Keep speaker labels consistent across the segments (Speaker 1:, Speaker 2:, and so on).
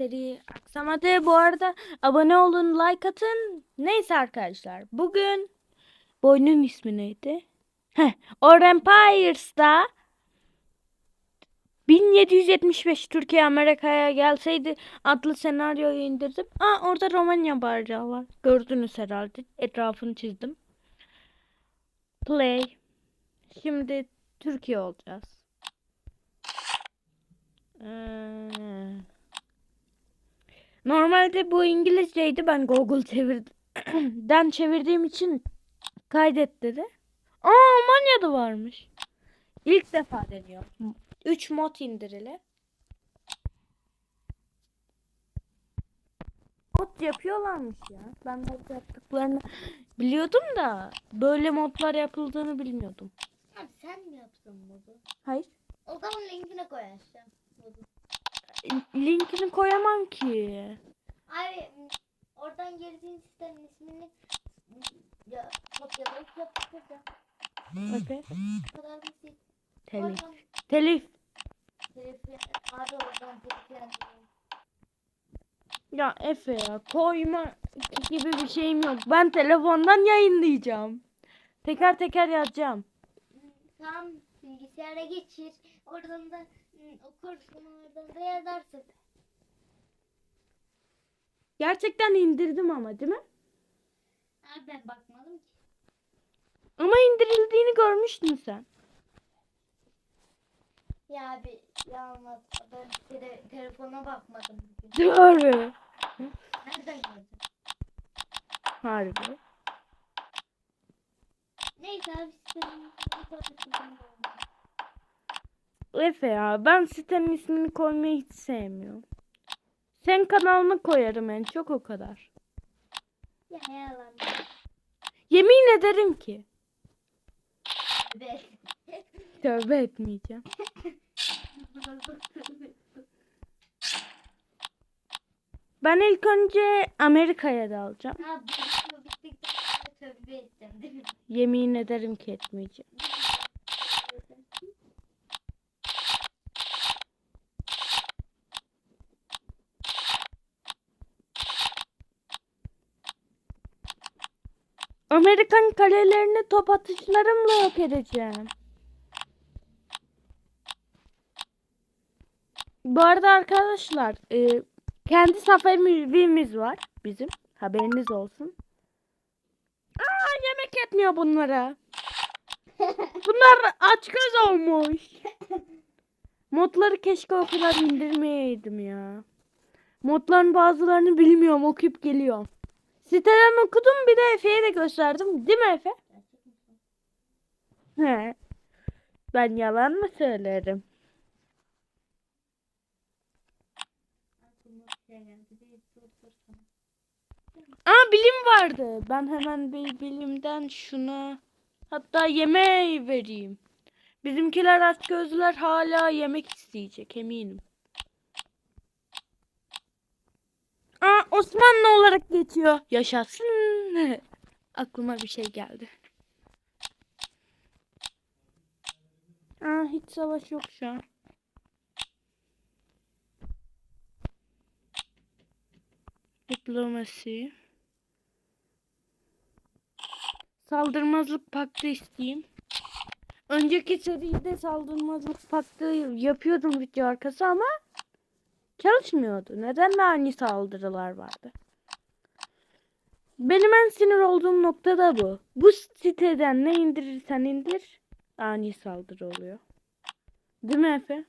Speaker 1: seri aksamadı. Bu arada abone olun, like atın. Neyse arkadaşlar. Bugün bu ismi neydi? Heh, Or Empires'da 1775 Türkiye Amerika'ya gelseydi adlı senaryoyu indirdim. Aa orada Romanya bayrağı var. Gördünüz herhalde. Etrafını çizdim. Play. Şimdi Türkiye olacağız. Ee, Normalde bu İngilizceydi. Ben Google çevirden çevirdiğim için kaydet dedi. Aa Almanya'da varmış. İlk defa deniyor. 3 mod indirili. Mod yapıyorlarmış ya. Ben mod yaptıklarını biliyordum da böyle modlar yapıldığını bilmiyordum.
Speaker 2: Abi sen mi yaptın bunu?
Speaker 1: Hayır.
Speaker 2: O zaman linkine koyarsın.
Speaker 1: Linkini koyamam ki.
Speaker 2: Abi oradan girdiğin sitenin ismini ya kopyalayıp yapıştıracağım.
Speaker 1: Efe.
Speaker 2: Bu kadar basit.
Speaker 1: Telif.
Speaker 2: Oradan
Speaker 1: Telif.
Speaker 2: telif abi oradan telif yani.
Speaker 1: Ya Efe ya koyma gibi bir şeyim yok. Ben telefondan yayınlayacağım. Teker teker yazacağım.
Speaker 2: Tam bilgisayara geçir. Oradan da okursun oradan da
Speaker 1: Gerçekten indirdim ama değil mi?
Speaker 2: Abi ben bakmadım ki.
Speaker 1: Ama indirildiğini görmüştün sen.
Speaker 2: Ya abi ya anlat. Ben tele, telefona bakmadım bugün.
Speaker 1: Doğru.
Speaker 2: Nereden gördün?
Speaker 1: Harbi.
Speaker 2: Neyse abi sitenin bir fotoğrafını
Speaker 1: Efe ya ben sitenin ismini koymayı hiç sevmiyorum. Sen kanalını koyarım en çok o kadar.
Speaker 2: Ya yalan.
Speaker 1: Yemin ederim ki.
Speaker 2: Be.
Speaker 1: Tövbe etmeyeceğim. Ben ilk önce Amerika'ya da alacağım.
Speaker 2: Abi bittikten sonra tövbe edeceğim değil mi?
Speaker 1: Yemin ederim ki etmeyeceğim. Amerikan kalelerini top atışlarımla yok edeceğim. Bu arada arkadaşlar e, kendi safemiz var bizim. Haberiniz olsun. Aa yemek yetmiyor bunlara. Bunlar aç göz olmuş. Modları keşke o kadar indirmeyeydim ya. Modların bazılarını bilmiyorum okuyup geliyorum. Siteden okudum bir de Efe'ye de gösterdim. Değil mi Efe? He. Ben yalan mı söylerim? Aa bilim vardı. Ben hemen bir bilimden şuna hatta yemeği vereyim. Bizimkiler aç gözler hala yemek isteyecek eminim. Aa Osmanlı olarak geçiyor. Yaşasın. Aklıma bir şey geldi. Aa hiç savaş yok şu an. Diplomasi. Saldırmazlık paktı isteyeyim. Önceki seride saldırmazlık paktı yapıyordum video arkası ama çalışmıyordu. Neden de ani saldırılar vardı? Benim en sinir olduğum nokta da bu. Bu siteden ne indirirsen indir ani saldırı oluyor. Değil mi Efe?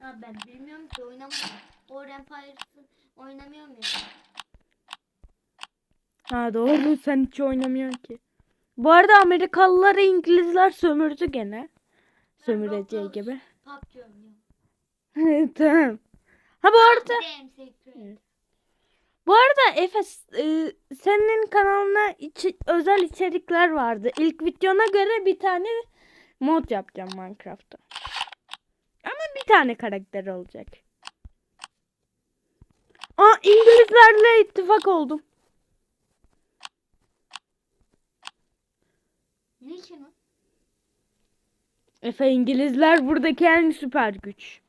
Speaker 2: Abi ben bilmiyorum ki oynamıyorum. War Empires'ı oynamıyorum ya.
Speaker 1: Ha doğru sen hiç oynamıyorsun ki. Bu arada Amerikalıları İngilizler sömürdü gene. Sömüreceği
Speaker 2: Roblox,
Speaker 1: gibi.
Speaker 2: PUBG oynuyorum.
Speaker 1: tamam. Ha bu arada bu arada Efe e, senin kanalına içi- özel içerikler vardı. İlk videona göre bir tane mod yapacağım Minecraft'ta. Ama bir tane karakter olacak. Aa İngilizlerle ittifak oldum.
Speaker 2: Niçin o?
Speaker 1: Efe İngilizler buradaki en süper güç.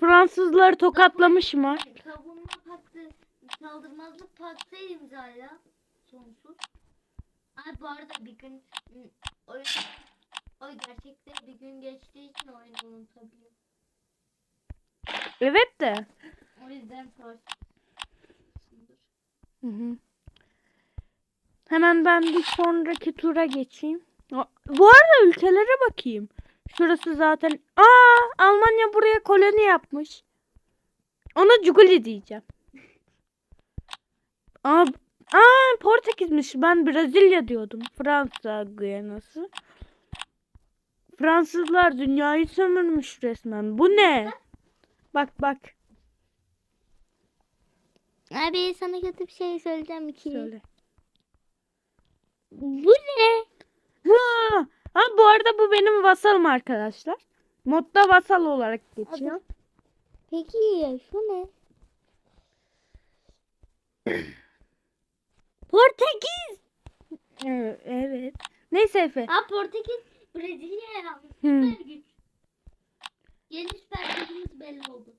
Speaker 1: Fransızları tokatlamış mı?
Speaker 2: Savunma paktı, saldırmazlık paktı imzala. Sonsuz. Ay bu arada bir gün ı, oyun, o gerçekte bir gün geçtiği için oyunu unutabiliyor.
Speaker 1: Evet de.
Speaker 2: O yüzden savaş.
Speaker 1: Hı hı. Hemen ben bir sonraki tura geçeyim. Bu arada ülkelere bakayım. Şurası zaten. Aa, Almanya buraya koloni yapmış. Ona Cuguli diyeceğim. Aa, aa Portekiz'miş. Ben Brezilya diyordum. Fransa Guyanası. Fransızlar dünyayı sömürmüş resmen. Bu ne? Bak bak.
Speaker 2: Abi sana kötü bir şey söyleyeceğim ki.
Speaker 1: Söyle.
Speaker 2: Bu ne?
Speaker 1: Ha, bu arada bu benim vasalım arkadaşlar. Modda vasal olarak geçiyor.
Speaker 2: Peki şu ne? Portekiz.
Speaker 1: Evet. evet. Neyse Efe.
Speaker 2: Aa Portekiz Brezilya'ya almış.
Speaker 1: Hı.
Speaker 2: Süper güç. Yeni süper gücümüz belli oldu.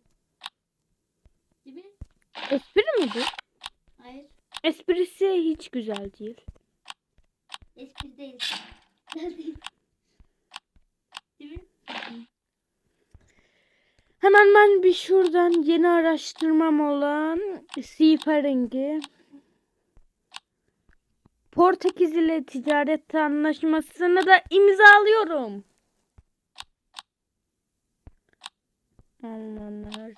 Speaker 2: Değil mi?
Speaker 1: Espri mi bu?
Speaker 2: Hayır.
Speaker 1: Esprisi hiç güzel değil.
Speaker 2: Espri değil. Güzel değil. Değil mi?
Speaker 1: Hemen ben bir şuradan yeni araştırmam olan Seafaring'i Portekiz ile ticaret anlaşmasını da imzalıyorum. Almanlar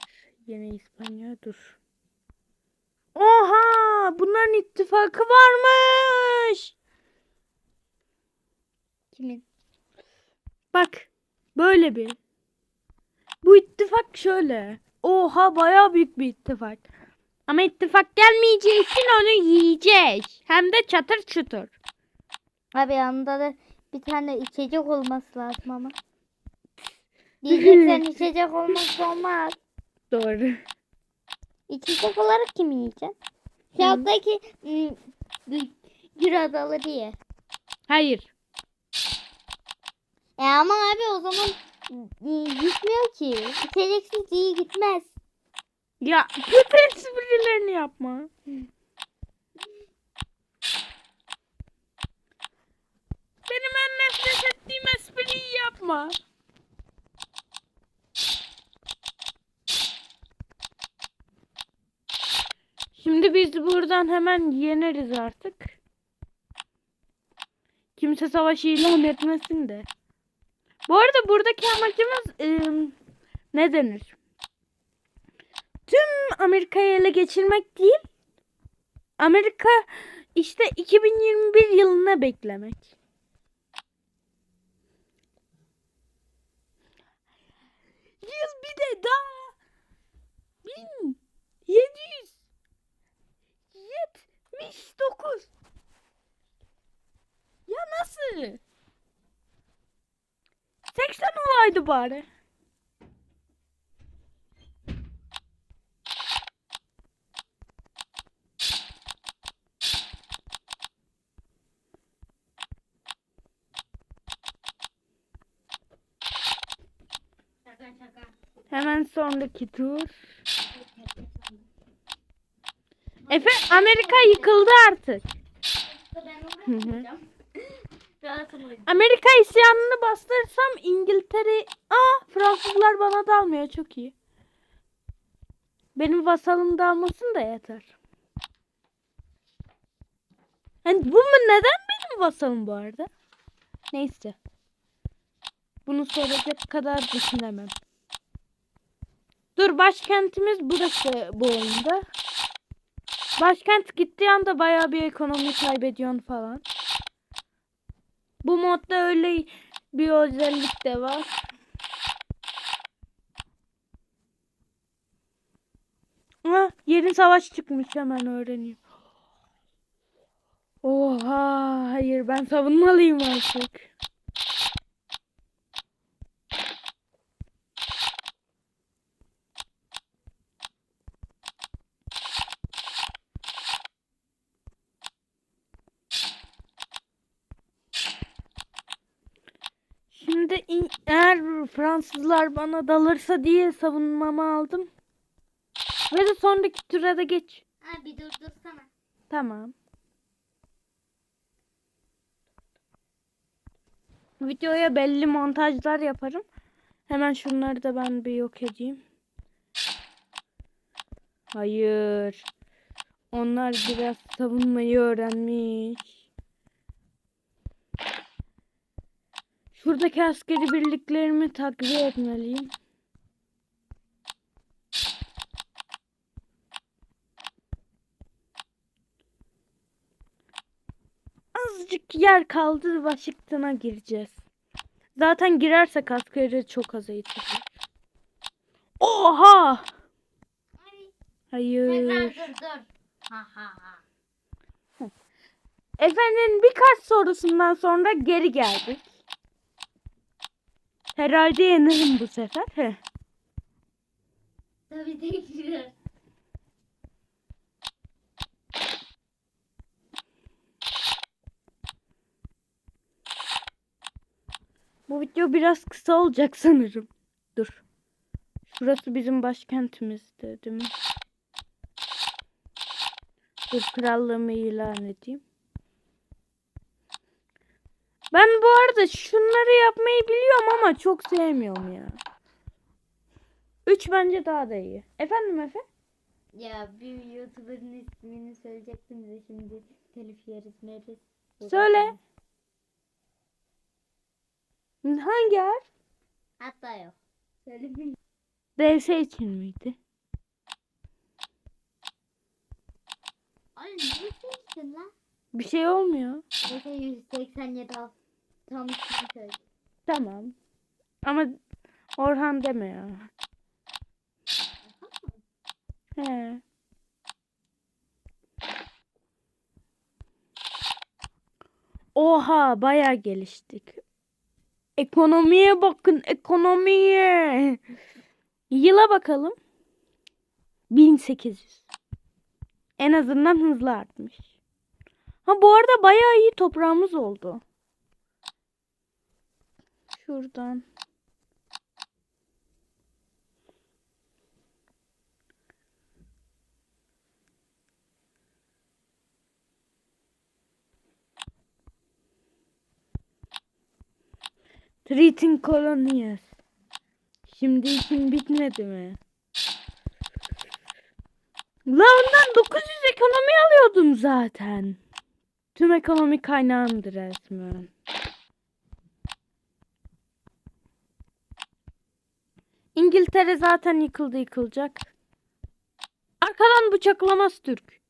Speaker 1: yine İspanya dur. Oha! Bunların ittifakı varmış.
Speaker 2: Kimin?
Speaker 1: Bak böyle bir. Bu ittifak şöyle. Oha bayağı büyük bir ittifak. Ama ittifak gelmeyeceği için onu yiyeceğiz. Hem de çatır çutur.
Speaker 2: Abi yanında da bir tane içecek olması lazım ama. Diyeceksen içecek olmazsa olmaz.
Speaker 1: Doğru.
Speaker 2: İçecek olarak? Şu alttaki ım, gü- gür adaları ye.
Speaker 1: Hayır.
Speaker 2: E ama abi o zaman gitmiyor ki. İçeceksiz iyi gitmez.
Speaker 1: Ya kötü esprilerini yapma. Benim en nefret ettiğim espriyi yapma. Şimdi biz buradan hemen yeneriz artık. Kimse savaşı ilan etmesin de. Bu arada buradaki amacımız ım, ne denir? Tüm Amerika'yı ele geçirmek değil. Amerika işte 2021 yılına beklemek. Yıl bir de daha 1779. Ya nasıl? 80 olaydı bari. Hemen sonraki tur. Efe Amerika yıkıldı artık.
Speaker 2: Ben
Speaker 1: Hı hı. Amerika isyanını bastırırsam İngiltere... Aa Fransızlar bana dalmıyor çok iyi. Benim vasalım dalmasın da yeter. Yani bu mu neden benim vasalım bu arada? Neyse. Bunu soracak kadar düşünemem. Dur başkentimiz burası bu oyunda. Başkent gittiği anda bayağı bir ekonomi kaybediyorsun falan. Bu modda öyle bir özellik de var. Ah, yeni savaş çıkmış hemen öğreneyim. Oha, hayır ben savunmalıyım artık. İn- eğer Fransızlar bana dalırsa diye savunmamı aldım. Ve de sonraki tura da geç.
Speaker 2: Ha bir durdursana.
Speaker 1: Tamam. Videoya belli montajlar yaparım. Hemen şunları da ben bir yok edeyim. Hayır. Onlar biraz savunmayı öğrenmiş. Şuradaki askeri birliklerimi takviye etmeliyim. Azıcık yer kaldı. Washington'a gireceğiz. Zaten girersek askeri çok az eğitilir. Oha!
Speaker 2: Ay,
Speaker 1: Hayır.
Speaker 2: tekrar dur dur. Ha ha ha.
Speaker 1: Efendim birkaç sorusundan sonra geri geldik. Herhalde yenerim bu sefer. Heh.
Speaker 2: Tabii tekrar.
Speaker 1: Bu video biraz kısa olacak sanırım. Dur. Şurası bizim başkentimizdi değil mi? Dur krallığımı ilan edeyim. Ben bu arada şunları yapmayı biliyorum ama çok sevmiyorum ya. 3 bence daha da iyi. Efendim Efe?
Speaker 2: Ya bir YouTuber'ın ismini söyleyecektim de şimdi telif yeriz meriz.
Speaker 1: Söyle. Hangi harf?
Speaker 2: Hatta yok. Söylemeyeyim.
Speaker 1: DS için miydi?
Speaker 2: Ay ne lan?
Speaker 1: Bir şey olmuyor.
Speaker 2: Neyse 187 al. Tam söyle.
Speaker 1: Tamam. Ama Orhan deme ya. He. Oha bayağı geliştik. Ekonomiye bakın ekonomiye. Yıla bakalım. 1800. En azından hızlı artmış. Ha bu arada bayağı iyi toprağımız oldu. Şuradan. Treating colonies. Şimdi işin bitmedi mi? La ondan 900 ekonomi alıyordum zaten. Tüm ekonomi kaynağımdır resmen. İngiltere zaten yıkıldı yıkılacak. Arkadan bıçaklamaz Türk.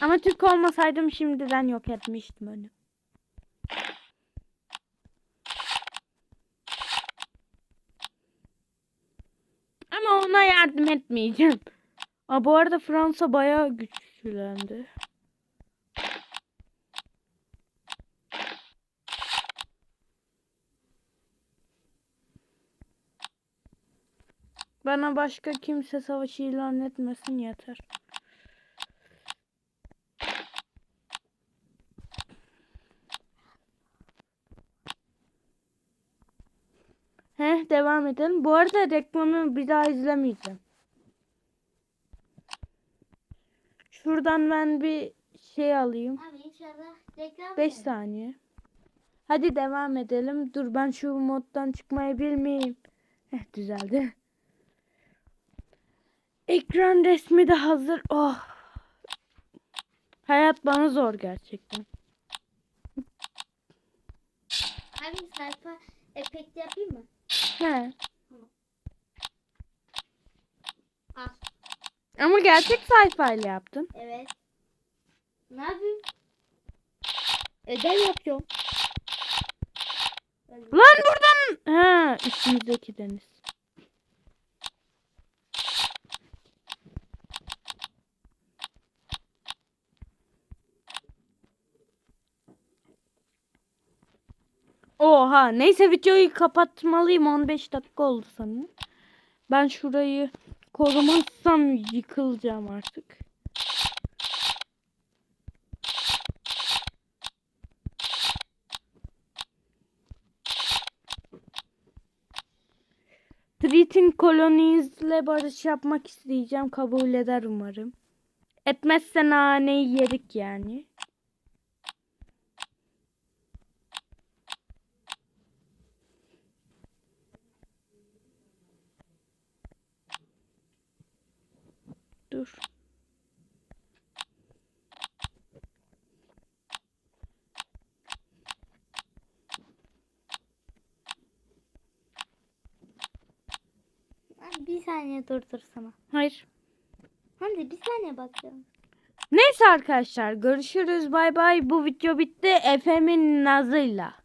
Speaker 1: Ama Türk olmasaydım şimdiden yok etmiştim onu. Ama ona yardım etmeyeceğim. Aa, bu arada Fransa bayağı güçlendi. Bana başka kimse savaşı ilan etmesin yeter. Heh, devam edelim. Bu arada reklamı bir daha izlemeyeceğim. Şuradan ben bir şey alayım.
Speaker 2: Abi inşallah reklam
Speaker 1: 5
Speaker 2: verir.
Speaker 1: saniye. Hadi devam edelim. Dur ben şu moddan çıkmayı bilmeyeyim. Heh, düzeldi. Ekran resmi de hazır. Oh. Hayat bana zor gerçekten.
Speaker 2: Abi sayfa efekt yapayım mı?
Speaker 1: He.
Speaker 2: Al.
Speaker 1: Ama gerçek sayfayla yaptın.
Speaker 2: Evet. Ne yapayım?
Speaker 1: Ödev yapıyorum. Lan buradan. Ha, üstümüzdeki deniz. Oha neyse videoyu kapatmalıyım 15 dakika oldu sanırım. Ben şurayı korumazsam yıkılacağım artık. Tritin kolonizle barış yapmak isteyeceğim. Kabul eder umarım. Etmezse naneyi yerik yani.
Speaker 2: Ay, Bir saniye durdursana.
Speaker 1: Hayır.
Speaker 2: Hadi bir saniye bakıyorum.
Speaker 1: Neyse arkadaşlar görüşürüz bay bay. Bu video bitti. Efe'min nazıyla.